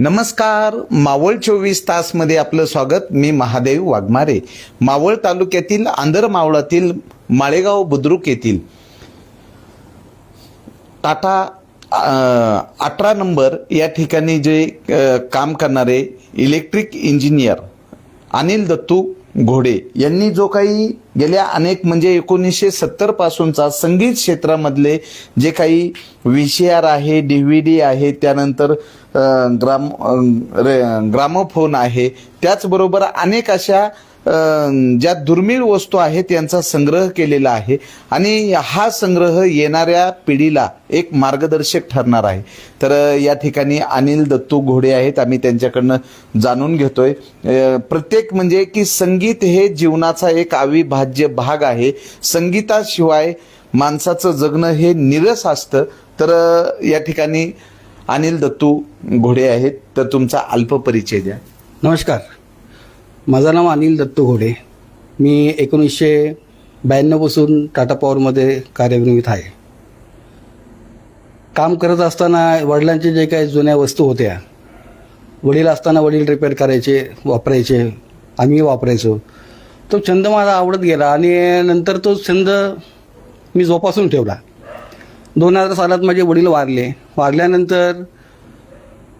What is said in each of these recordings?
नमस्कार. मावळ चोवीस तासमध्ये आपलं स्वागत. मी महादेव वाघमारे. मावळ तालुक्यातील आंधर मावळातील माळेगाव बुद्रुक येथील टाटा अठरा नंबर या ठिकाणी जे काम करणारे इलेक्ट्रिक इंजिनियर अनिल दत्तू घोडे यांनी जो काही गेल्या अनेक म्हणजे एकोणीसशे सत्तर पासूनचा संगीत क्षेत्रामधले जे काही व्ही सी आर आहे डी व्ही डी आहे त्यानंतर ग्राम रे- ग्रामोफोन आहे त्याचबरोबर अनेक अशा ज्या दुर्मिळ वस्तू आहेत यांचा संग्रह केलेला आहे आणि हा संग्रह येणाऱ्या पिढीला एक मार्गदर्शक ठरणार आहे. तर या ठिकाणी अनिल दत्तू घोडे आहेत आम्ही त्यांच्याकडनं जाणून घेतोय. प्रत्येक म्हणजे की संगीत हे जीवनाचा एक अविभाज्य भाग आहे. संगीताशिवाय माणसाचं जगणं हे निरस असतं. तर या ठिकाणी अनिल दत्तू घोडे आहेत तर तुमचा अल्प परिचय द्या. नमस्कार. माझं नाव अनिल दत्त घोडे. मी एकोणीसशे ब्याण्णवपासून टाटा पॉवरमध्ये कार्यान्वित आहे. काम करत असताना वडिलांचे जे काही जुन्या वस्तू होत्या वडील असताना वडील रिपेअर करायचे वापरायचे आम्ही वापरायचो. तो छंद माझा आवडत गेला आणि नंतर तो छंद मी जोपासून ठेवला. दोन हजार सालात माझे वडील वारले. वारल्यानंतर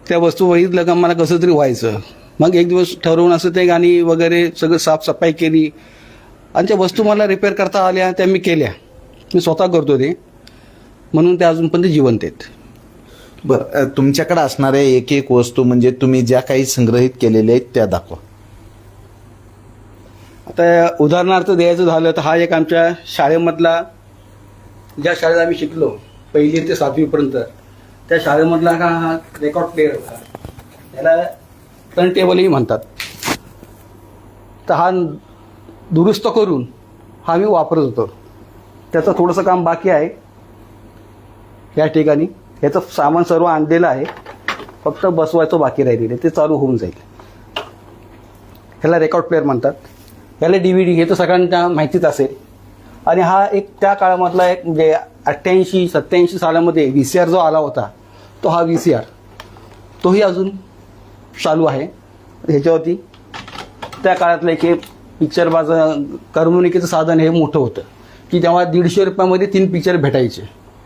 त्या वस्तू बघितलं का मला कसं तरी व्हायचं. मग एक दिवस ठरवून असं ते गाणी वगैरे सगळं साफसफाई केली. आणि त्या वस्तू मला रिपेअर करता आल्या त्या मी केल्या. मी स्वतः करतो ते. म्हणून ते अजूनपर्यंत जिवंत आहेत. बरं तुमच्याकडे असणाऱ्या एक एक वस्तू म्हणजे तुम्ही ज्या काही संग्रहित केलेल्या आहेत त्या दाखवा. आता उदाहरणार्थ द्यायचं झालं तर हा एक आमच्या शाळेमधला ज्या शाळेत आम्ही शिकलो पहिली ते सातवीपर्यंत त्या शाळेमधला हा हा रेकॉर्ड प्लेअर होता. त्याला टर्नटेबलही म्हणतात. तर हा दुरुस्त करून हा मी वापरत होतो. त्याचं थोडंसं काम बाकी आहे. या ठिकाणी याचं सामान सर्व आणलेलं आहे. फक्त बसवायचं बाकी राहिलेलं आहे. ते चालू होऊन जाईल. ह्याला रेकॉर्ड प्लेअर म्हणतात. ह्याला डी व्ही डी हे तर सगळ्यांना माहितीच असेल. आणि हा एक त्या काळामधला एक म्हणजे अठ्ठ्याऐंशी सत्त्याऐंशी सालामध्ये व्ही सी आर जो आला होता तो हा व्ही सी आर तोही अजून चालू आहे. ह्याच्यावरती त्या काळातलं एक हे पिक्चर माझं करमणुकीचं साधन हे मोठं होतं. की तेव्हा दीडशे रुपयामध्ये तीन पिक्चर भेटायचे.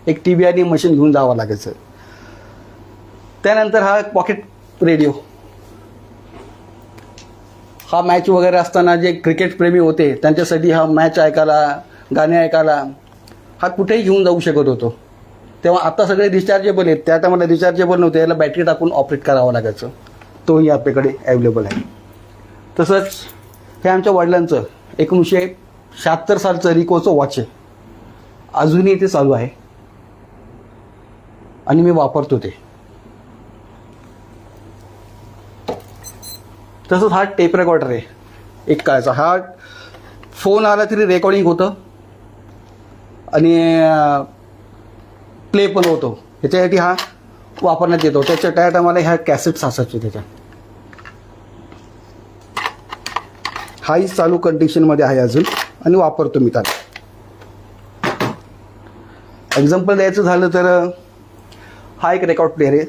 एक टी व्ही आणि मशीन घेऊन जावं लागायचं. त्यानंतर हा पॉकेट रेडिओ हा मॅच वगैरे असताना जे क्रिकेट प्रेमी होते त्यांच्यासाठी हा मॅच ऐकायला गाणे ऐकायला हा कुठेही घेऊन जाऊ शकत होतो. तेव्हा आता सगळे रिचार्जेबल आहेत. त्या टायमाला रिचार्जेबल नव्हते. याला बॅटरी टाकून ऑपरेट करावं लागायचं. तोही आपल्याकडे अवेलेबल आहे. तसंच हे आमच्या वडिलांचं एकोणीसशे शहात्तर सालचं रिकोचं वॉच आहे. अजूनही ते चालू आहे. आणि मी वापरतो ते. तसंच हा टेप रेकॉर्डर आहे. एक काळचा. हा फोन आला तरी रेकॉर्डिंग होतं. आणि प्ले पण होतो. ह्याच्यासाठी हा वापरण्यात येतो. त्याच्या त्या टायमाला ह्या कॅसेट्स असायचे त्याच्या हाही चालू कंडिशनमध्ये आहे अजून आणि वापरतो मी त्याला. एक्झाम्पल द्यायचं झालं तर हा एक रेकॉर्ड प्लेअर आहे.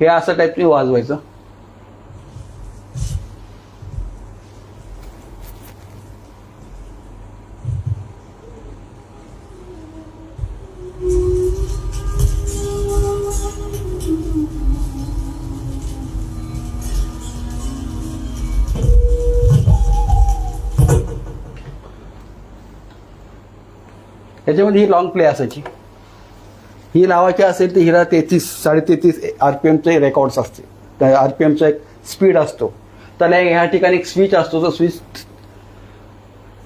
हे असं टाईप मी वाजवायचं. त्याच्यामध्ये ही लॉंग प्ले असायची. ही लावायची असेल तर हिला तेहतीस साडेतेहतीस आर पी एमचे रेकॉर्ड्स असते आर पी एमचा एक स्पीड असतो. त्याला ह्या ठिकाणी एक स्विच असतो. तो switch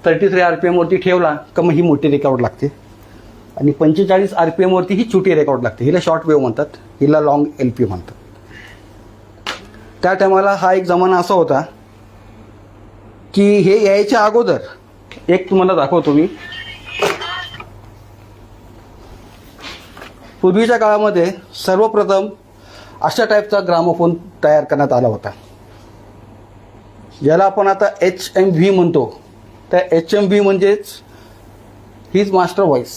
thirty three R P एमवरती ठेवला का मग ही मोठी रेकॉर्ड लागते. आणि पंचेचाळीस आर पी एमवरती ही छोटी रेकॉर्ड लागते. हिला शॉर्ट वेव्ह म्हणतात. हिला लॉंग एल पी म्हणतात. त्या टायमाला हा एक जमाना असा होता की हे यायच्या अगोदर एक तुम्हाला दाखवतो मी. पूर्वीच्या काळामध्ये सर्वप्रथम अशा टाईपचा ग्रामोफोन तयार करण्यात आला होता. ज्याला आपण आता एच एम व्ही म्हणतो. त्या एच एम व्ही म्हणजेच हीच मास्टर व्हॉईस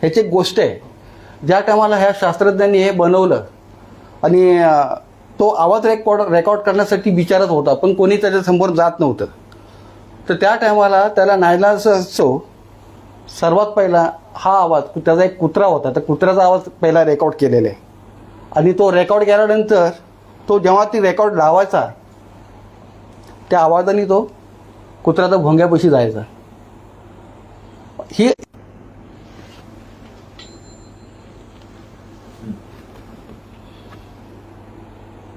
ह्याची एक गोष्ट आहे. ज्या टायमाला ह्या शास्त्रज्ञांनी हे बनवलं आणि तो आवाज रेकॉर्ड रेकॉर्ड करण्यासाठी विचारत होता पण कोणी त्याच्यासमोर जात नव्हतं. तर त्या टायमाला त्याला नायलाच असो सर्वात पहिला हा आवाज त्याचा एक कुत्रा होता. त्या कुत्र्याचा आवाज पहिला रेकॉर्ड केलेला आहे. आणि तो रेकॉर्ड केल्यानंतर तो जेव्हा ती रेकॉर्ड लावायचा त्या आवाजाने तो कुत्र्याचा भोंग्यापाशी जायचा. ही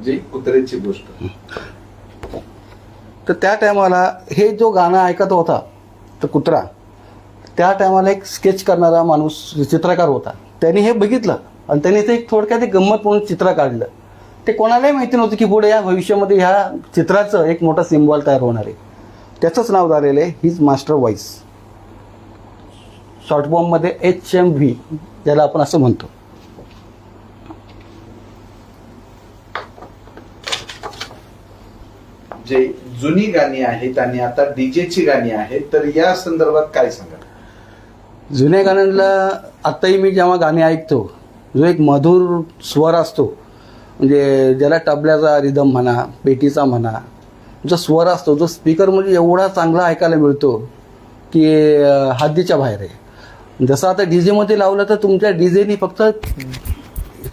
जी कुत्र्याची गोष्ट. तर त्या टायमाला हे जो गाणं ऐकत होता तो कुत्रा त्या टायमाला एक स्केच करणारा माणूस चित्रकार होता. त्याने हे बघितलं आणि त्याने ते एक थोडक्यात एक गंमत म्हणून चित्र काढलं. ते कोणालाही माहिती नव्हतं की पुढे या भविष्यामध्ये ह्या चित्राचं एक मोठा सिम्बॉल तयार होणार आहे. त्याचंच नाव झालेलं आहे हिज मास्टर व्हॉइस शॉर्टफॉर्ममध्ये एच एम व्ही ज्याला आपण असं म्हणतो. जे जुनी गाणी आहेत आणि आता डीजेची गाणी आहेत तर या संदर्भात काय सांगा जुन्या गाण्यांना आत्ताही मी जेव्हा गाणी ऐकतो जो एक मधुर स्वर असतो म्हणजे ज्याला तबल्याचा रिदम म्हणा पेटीचा म्हणा जो स्वर असतो जो स्पीकर म्हणजे एवढा चांगला ऐकायला मिळतो की हद्दीच्या बाहेर आहे. जसं आता डी जेमध्ये लावलं तर तुमच्या डी जेनी फक्त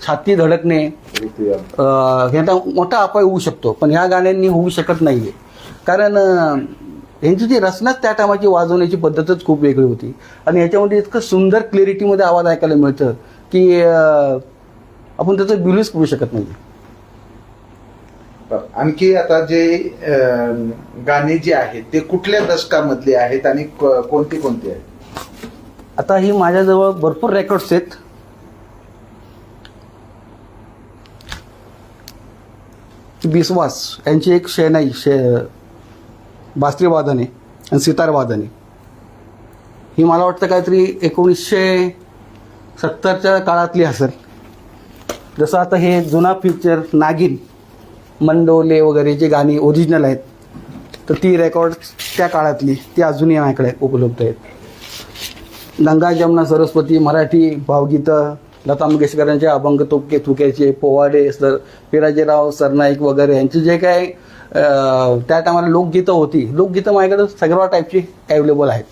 छाती धडकणे ह्याचा मोठा अपाय होऊ शकतो पण ह्या गाण्यांनी होऊ शकत नाही आहे कारण अं, ह्यांची जी रचनाच त्या टायमाची वाजवण्याची पद्धतच खूप वेगळी होती. आणि ह्याच्यामध्ये इतकं सुंदर क्लॅरिटीमध्ये आवाज ऐकायला मिळतं की आपण त्याचं बिलूच करू शकत नाही. आणखी आता जे गाणी जी आहेत ते कुठल्या दशकामधली आहेत आणि कोणती कोणती आहेत? आता ही माझ्याजवळ भरपूर रेकॉर्ड्स आहेत. बिस्वास यांची एक शेनाई शे बासरीवादने आणि सितारवादने. ही मला वाटतं काहीतरी एकोणीसशे सत्तरच्या काळातली असेल. जसं आता हे जुना पिक्चर नागिन मंडोले वगैरे जे गाणी ओरिजिनल आहेत तर ती रेकॉर्ड त्या काळातली ती अजूनही माझ्याकडे उपलब्ध आहेत. गंगा जमुना सरस्वती मराठी भावगीतं लता मंगेशकरांचे अभंग तुके तुक्याचे पोवाडे सर पिराजीराव सरनाईक वगैरे यांचे जे काय त्या टायमाला लोकगीतं होती. लोकगीतं माझ्याकडे सगळ्या टाईपची अवेलेबल आहेत.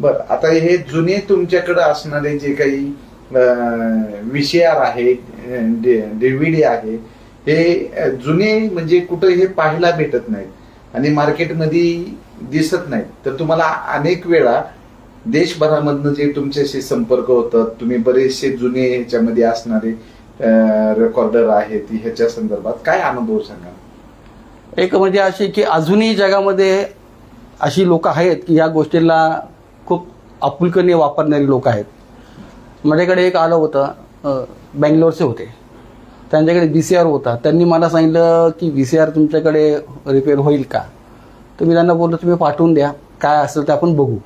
बर आता हे जुने तुमच्याकडे असणारे जे काही विषयार आहे डीव्हीडी आहे हे जुने म्हणजे कुठं हे पाहायला भेटत नाहीत आणि मार्केटमध्ये दिसत नाहीत. तर तुम्हाला अनेक वेळा देशभरामधनं जे तुमच्याशी संपर्क होतात तुम्ही बरेचसे जुने ह्याच्यामध्ये असणारे रेकॉर्डर आहेत ह्याच्या संदर्भात काय अनुभव सांगा एक म्हणजे अशी की अजूनही जगामध्ये अशी लोक आहेत की या गोष्टीला खूप आपुलकीने वापरणारी लोक आहेत. माझ्याकडे एक आलं होतं बँगलोरचे होते. त्यांच्याकडे व्ही सी आर होता. त्यांनी मला सांगितलं की व्ही सी आर तुमच्याकडे रिपेअर होईल का? तर मी त्यांना बोललो तुम्ही पाठवून द्या. काय असेल ते आपण बघू.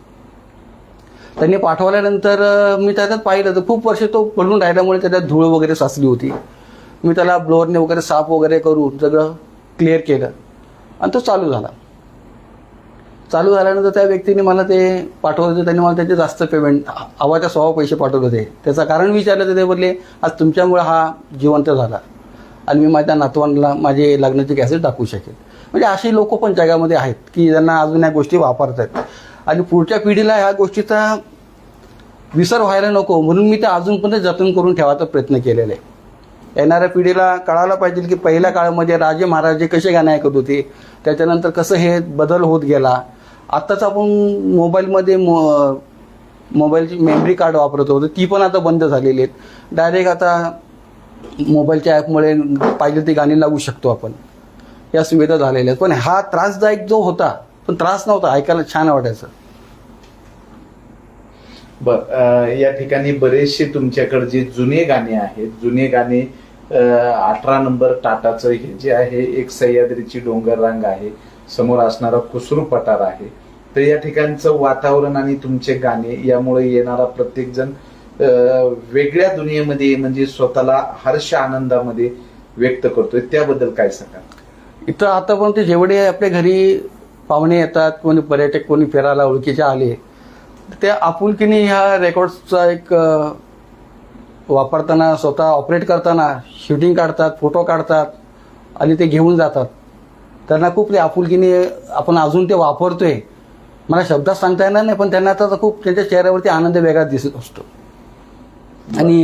त्यांनी पाठवल्यानंतर मी त्याच्यात पाहिलं तर खूप वर्ष तो पडून राहिल्यामुळे त्याच्यात धूळ वगैरे साचली होती. मी त्याला ब्लोअरने वगैरे साफ वगैरे करून सगळं क्लिअर केलं. आणि तो चालू झाला. चालू झाल्यानंतर त्या व्यक्तीने मला ते पाठवलं होतं. त्यांनी मला त्याचे जास्त पेमेंट हवाच्या सव्वा पैसे पाठवत होते. त्याचं कारण विचारलं तर ते बोलले आज तुमच्यामुळे हा जिवंत झाला. आणि मी माझ्या नातवांना माझे लग्नाचे कॅसेट दाखवू शकेल म्हणजे अशी लोक पण जगामध्ये आहेत की ज्यांना अजून या गोष्टी वापरतात आणि पुढच्या पिढीला ह्या गोष्टीचा विसर व्हायला नको. म्हणून मी ते अजूनपर्यंत जतन करून ठेवायचा प्रयत्न केलेला आहे. येणाऱ्या पिढीला कळायला पाहिजे की पहिल्या काळामध्ये राजे महाराजे कसे गाणे ऐकत होते त्याच्यानंतर कसं हे बदल होत गेला. आत्ताच आपण मोबाईलमध्ये मो मोबाईलची मेमरी कार्ड वापरत होतो ती पण आता बंद झालेली आहेत. डायरेक्ट आता मोबाईलच्या ॲपमुळे पाहिजे ती गाणी लावू शकतो आपण. या सुविधा झालेल्या आहेत. पण हा त्रासदायक जो होता पण त्रास नव्हता ऐकायला छान वाटायचं. बर या ठिकाणी बरेचसे तुमच्याकडे जे जुने गाणे आहेत जुने गाणे अठरा नंबर टाटाचं हे जे आहे एक सह्याद्रीची डोंगर रांग आहे समोर असणारा कुसरू पठार आहे. तर या ठिकाणचं वातावरण आणि तुमचे गाणे यामुळे येणारा प्रत्येक जण वेगळ्या दुनियेमध्ये म्हणजे स्वतःला हर्ष आनंदामध्ये व्यक्त करतोय. त्याबद्दल काय सांगा इथं आतापर्यंत जेवढे आपल्या घरी पाहुणे येतात कोणी पर्यटक कोणी फिरायला ओळखीचे आले त्या आपुलकीने ह्या रेकॉर्ड्सचा एक वापरताना स्वतः ऑपरेट करताना शूटिंग काढतात फोटो काढतात आणि ते घेऊन जातात. त्यांना खूप ते आपुलकीने आपण अजून ते वापरतोय. मला शब्दात सांगता येणार नाही पण त्यांना आता खूप त्यांच्या चेहऱ्यावरती आनंद वेगळा दिसत असतो. आणि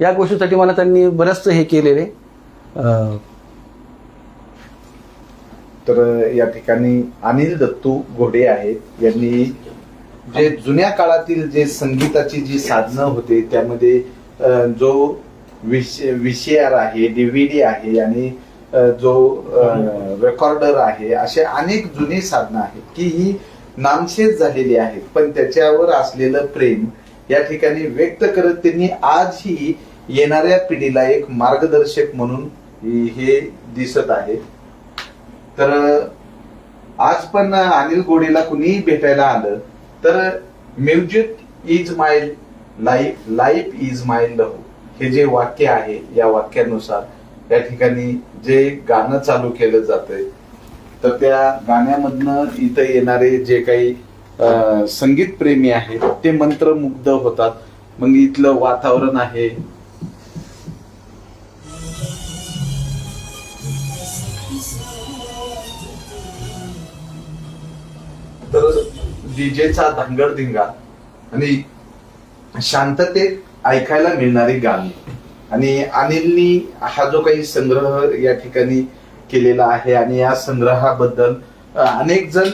या गोष्टीसाठी मला त्यांनी बरंचसं हे केलेले. तर या ठिकाणी अनिल दत्तू घोडे आहेत. यांनी जे जुन्या काळातील जे संगीताची जी साधनं होते त्यामध्ये जो विश आर आहे डीव्हीडी आहे आणि जो रेकॉर्डर आहे असे अनेक जुनी साधनं आहेत की ही नामशेष झालेली आहेत. पण त्याच्यावर असलेलं प्रेम या ठिकाणी व्यक्त करत त्यांनी आजही येणाऱ्या पिढीला एक मार्गदर्शक म्हणून हे- हे दिसत आहे. तर आज पण अनिल गोडेला कुणीही भेटायला आलं तर music is my life life is my love. हे जे वाक्य आहे या वाक्यानुसार या ठिकाणी जे गाणं चालू केलं जातंय तर त्या गाण्यामधनं इथं येणारे जे काही संगीत प्रेमी आहेत ते मंत्रमुग्ध होतात. मग इथलं वातावरण आहे डीजेचा धांगडधिंगा आणि शांततेत ऐकायला मिळणारी गाणी. आणि अनिलनी हा जो काही संग्रह या ठिकाणी केलेला आहे आणि या संग्रहाबद्दल अनेक जण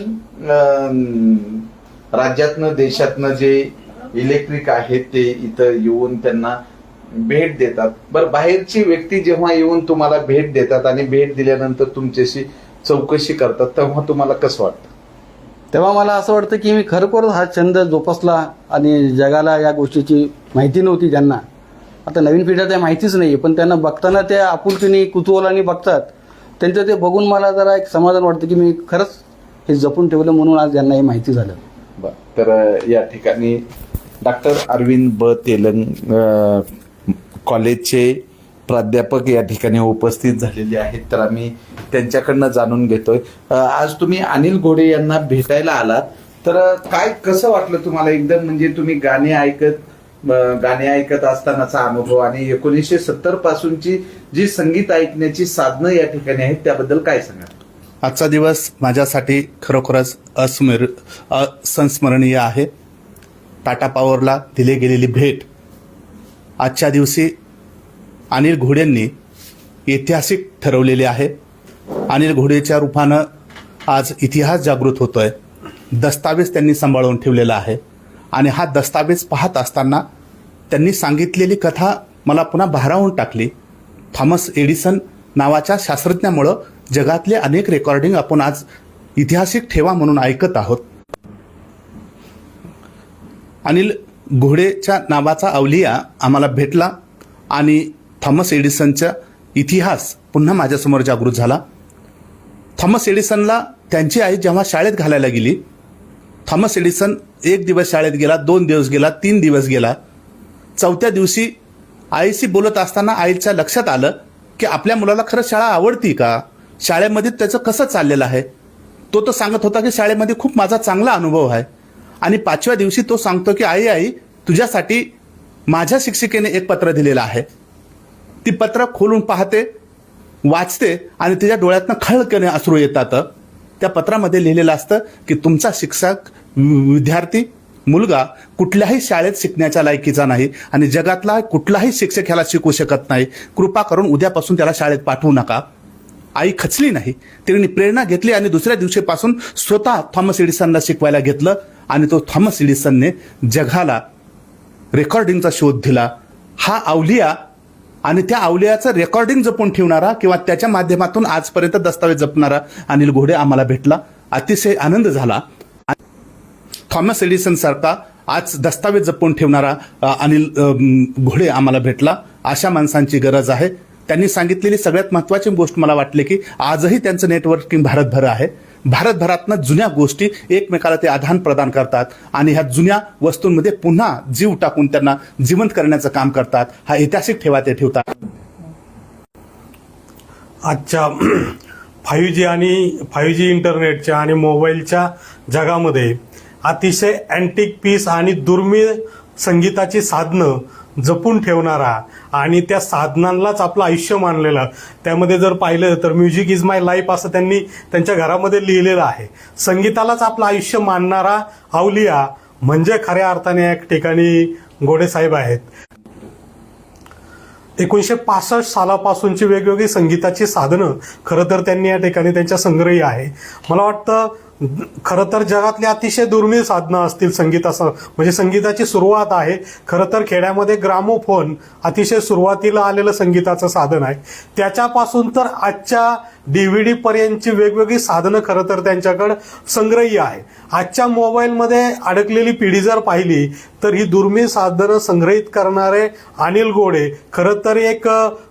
राज्यातनं देशातनं जे इलेक्ट्रिक आहेत ते इथं येऊन त्यांना भेट देतात. बरं बाहेरची व्यक्ती जेव्हा येऊन तुम्हाला भेट देतात आणि भेट दिल्यानंतर तुमच्याशी चौकशी करतात तेव्हा तुम्हाला कसं वाटतं? तेव्हा मला असं वाटतं की मी खरोखर हा छंद जोपासला आणि जगाला या गोष्टीची माहिती नव्हती त्यांना. आता नवीन पिढ्या त्या माहितीच नाही पण त्यांना बघताना त्या आपुलकीने कुतूहलाने बघतात. त्यांचं ते बघून मला जरा एक समाधान वाटतं की मी खरंच हे जपून ठेवलं म्हणून आज यांना हे माहिती झालं. बर तर या ठिकाणी डॉक्टर अरविंद ब तेलंग कॉलेजचे प्राध्यापक या ठिकाणी उपस्थित झालेले आहेत तर आम्ही त्यांच्याकडनं जाणून घेतोय. आज तुम्ही अनिल घोडे यांना भेटायला आलात. तर काय कसं वाटलं तुम्हाला? एकदम म्हणजे तुम्ही गाणे ऐकत गाणे ऐकत असतानाचा अनुभव आणि एकोणीसशे सत्तर पासूनची जी संगीत ऐकण्याची साधनं या ठिकाणी आहेत त्याबद्दल काय सांगा आजचा दिवस माझ्यासाठी खरोखरच अस्मर असंस्मरणीय आहे. टाटा पॉवरला दिली गेलेली भेट आजच्या दिवशी अनिल घोडेंनी ऐतिहासिक ठरवलेले आहे. अनिल घोडेच्या रूपानं आज इतिहास जागृत होतोय. दस्तावेज त्यांनी सांभाळून ठेवलेला आहे. आणि हा दस्तावेज पाहत असताना त्यांनी सांगितलेली कथा मला पुन्हा भारावून टाकली. थॉमस एडिसन नावाच्या शास्त्रज्ञामुळं जगातले अनेक रेकॉर्डिंग आपण आज ऐतिहासिक ठेवा म्हणून ऐकत आहोत. अनिल घोडेच्या नावाचा अवलिया आम्हाला भेटला आणि थॉमस एडिसनचा इतिहास पुन्हा माझ्यासमोर जागृत झाला. थॉमस एडिसनला त्यांची आई जेव्हा शाळेत घालायला गेली थॉमस एडिसन एक दिवस शाळेत गेला दोन दिवस गेला तीन दिवस गेला. चौथ्या दिवशी आईशी बोलत असताना आईच्या लक्षात आलं की आपल्या मुलाला खरंच शाळा आवडती का? शाळेमध्ये त्याचं कसं चाललेलं आहे? तो तर सांगत होता की शाळेमध्ये खूप माझा चांगला अनुभव आहे. आणि पाचव्या दिवशी तो सांगतो की आई आई तुझ्यासाठी माझ्या शिक्षिकेने एक पत्र दिलेलं आहे. ती पत्र खोलून पाहते वाचते आणि तिच्या डोळ्यातनं खळकणे अश्रू येतात. त्या पत्रामध्ये लिहिलेलं असतं की तुमचा शिक्षक विद्यार्थी मुलगा कुठल्याही शाळेत शिकण्याच्या लायकीचा नाही आणि जगातला कुठलाही शिक्षक ह्याला शिकवू शकत नाही. कृपा करून उद्यापासून त्याला शाळेत पाठवू नका. आई खचली नाही. तिने प्रेरणा घेतली आणि दुसऱ्या दिवशीपासून स्वतः थॉमस एडिसनला शिकवायला घेतलं आणि तो थॉमस एडिसनने जगाला रेकॉर्डिंगचा शोध दिला. हा अवलिया आणि त्या अवलियाचं रेकॉर्डिंग जपून ठेवणारा किंवा त्याच्या माध्यमातून आजपर्यंत दस्तावेज जपणारा अनिल घोडे आम्हाला भेटला. अतिशय आनंद झाला. थॉमस एडिसन सारखा आज दस्तावेज जपून ठेवणारा अनिल घोडे आम्हाला भेटला. अशा माणसांची गरज आहे. त्यांनी सांगितलेली सगळ्यात महत्वाची गोष्ट मला वाटली की आजही त्यांचं नेटवर्किंग भारतभर आहे. भारतभरातनं जुन्या गोष्टी एकमेकाला ते आदान प्रदान करतात आणि ह्या जुन्या वस्तूंमध्ये पुन्हा जीव टाकून त्यांना जिवंत करण्याचं काम करतात हा ऐतिहासिक ठेवा ते ठेवतात. आजच्या फाईव्ह जी आणि फाईव्ह जी इंटरनेटच्या आणि मोबाईलच्या जगामध्ये अतिशय अँटिक पीस आणि दुर्मिळ संगीताची साधनं जपून ठेवणारा आणि त्या साधनांनाच आपलं आयुष्य मानलेलं. त्यामध्ये जर पाहिलं तर म्युझिक इज माय लाईफ असं त्यांनी त्यांच्या घरामध्ये लिहिलेलं आहे. संगीतालाच आपलं आयुष्य मानणारा अवलिया म्हणजे खऱ्या अर्थाने एक ठिकाणी गोडे साहेब आहेत. एकोणीसशे पासष्ट सालापासूनची वेगवेगळी संगीताची साधनं खरं तर त्यांनी या ठिकाणी त्यांच्या संग्रही आहे. मला वाटतं खरं तर जगातली अतिशय दुर्मिळ साधनं असतील संगीताचं म्हणजे संगीताची सुरुवात आहे. खरं तर खेड्यामध्ये ग्रामोफोन अतिशय सुरुवातीला आलेलं संगीताचं साधन आहे. त्याच्यापासून तर आजच्या डीव्हीडी पर्यंतची वेगवेगळी साधनं खरं तर त्यांच्याकडं संग्रही आहे. आजच्या मोबाईलमध्ये अडकलेली पिढी जर पाहिली तर ही दुर्मिळ साधनं संग्रहित करणारे अनिल गोडे खरं तर एक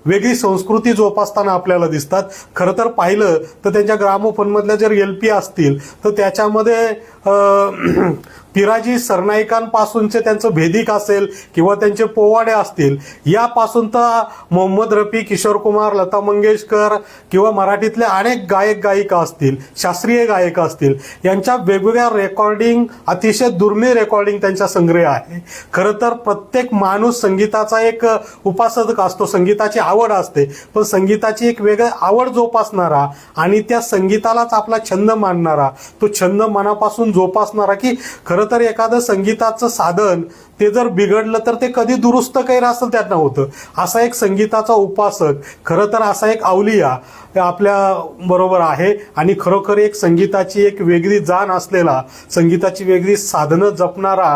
वेगळी संस्कृती जोपासताना आपल्याला दिसतात. खरं तर पाहिलं तर त्यांच्या ग्रामोफोनमधल्या जर एल पी असतील तर त्याच्यामध्ये पिराजी सरनाईकांपासूनचे त्यांचं भेदिक असेल किंवा त्यांचे पोवाडे असतील यापासून तर मोहम्मद रफी किशोर कुमार लता मंगेशकर किंवा मराठीतले अनेक गायक गायिका असतील शास्त्रीय गायिका असतील यांच्या वेगवेगळ्या रेकॉर्डिंग अतिशय दुर्मिळ रेकॉर्डिंग त्यांच्या संग्रह आहे. खरं तर प्रत्येक माणूस संगीताचा एक उपासक असतो संगीताची आवड असते पण संगीताची एक वेगळी आवड जोपासणारा आणि त्या संगीतालाच आपला छंद मानणारा तो छंद मनापासून जोपासणारा की खरं तर एखादं संगीताचं साधन ते जर बिघडलं तर ते कधी दुरुस्त काही असं त्यांना होतं. असा एक संगीताचा उपासक खरं तर असा एक अवलिया आपल्या बरोबर आहे आणि खरोखर एक संगीताची एक वेगळी जाण असलेला संगीताची वेगळी साधनं जपणारा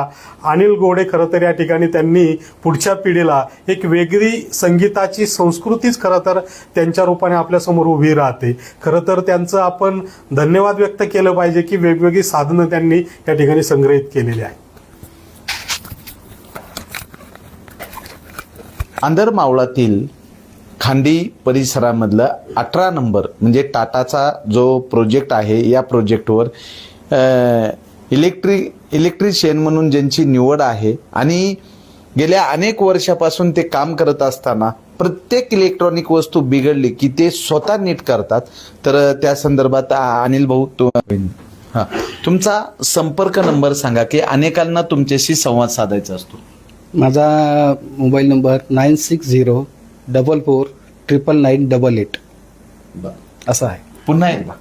अनिल गोडे खरं तर या ठिकाणी त्यांनी पुढच्या पिढीला एक वेगळी संगीताची संस्कृतीच खरं तर त्यांच्या रूपाने आपल्यासमोर उभी राहते. खरं तर त्यांचं आपण धन्यवाद व्यक्त केलं पाहिजे की वेगवेगळी साधनं त्यांनी या ठिकाणी संग्रहित केलेली आहेत. आंधरमावळातील खांडी परिसरामधलं अठरा नंबर म्हणजे टाटाचा जो प्रोजेक्ट आहे या प्रोजेक्टवर इलेक्ट्रिक इलेक्ट्रिशियन म्हणून ज्यांची निवड आहे आणि गेल्या अनेक वर्षापासून ते काम करत असताना प्रत्येक इलेक्ट्रॉनिक वस्तू बिघडली की ते स्वतः नीट करतात. तर त्या संदर्भात अनिल भाऊ तो हां. तुमचा संपर्क नंबर सांगा की अनेकांना तुमच्याशी संवाद साधायचा असतो. माझा mobile number nine six zero double four triple nine double eight. असा आहे. पुन्हा एकदा.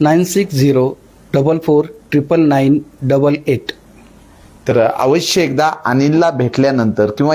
Nine six zero double four triple nine double eight. तर अवश्य एकदा अनिलला भेटल्यानंतर किंवा